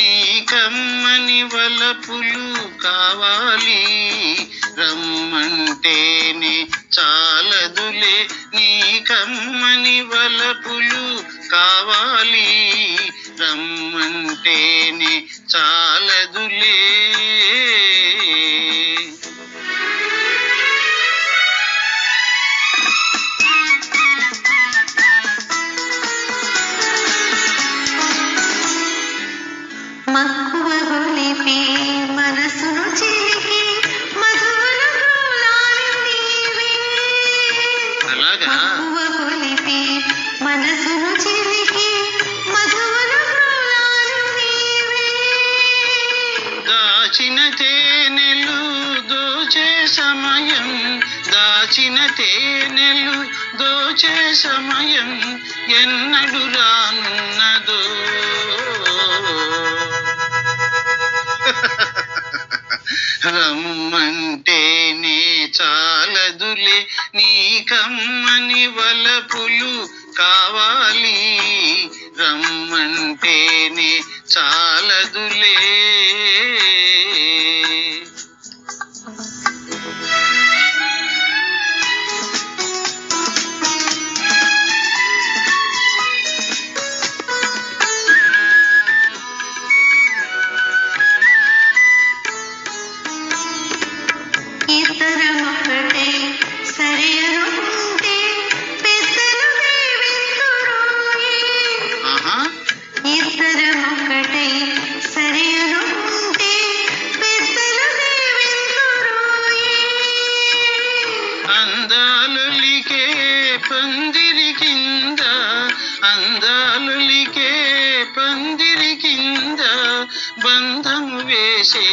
నీ కమ్మని వలపులు కావాలి. రమ్మంటేనే చాలదులే నీ కమ్మని వలపులు కావాలి. రమ్మంటేనే చాలదులే. మక్కువ గొలిపి మనసును చిలికి మధువుల మూలాలు నీవే అలాగా? మక్కువ గొలిపి మనసును చిలికి మధువుల మూలాలు నీవే దాచిన తేనెలు దోచే సమయం దాచిన తేనెలు దోచే సమయం ఎన్నడు రానున్నదో రమ్మంటేనే చాలదులే. నీ కమ్మని వలపులు కావాలి. రమ్మంటేనే చాలదులే. అందాలులికే పందిరి కింద అందాలులికే పందిరి కింద బంధం వేసే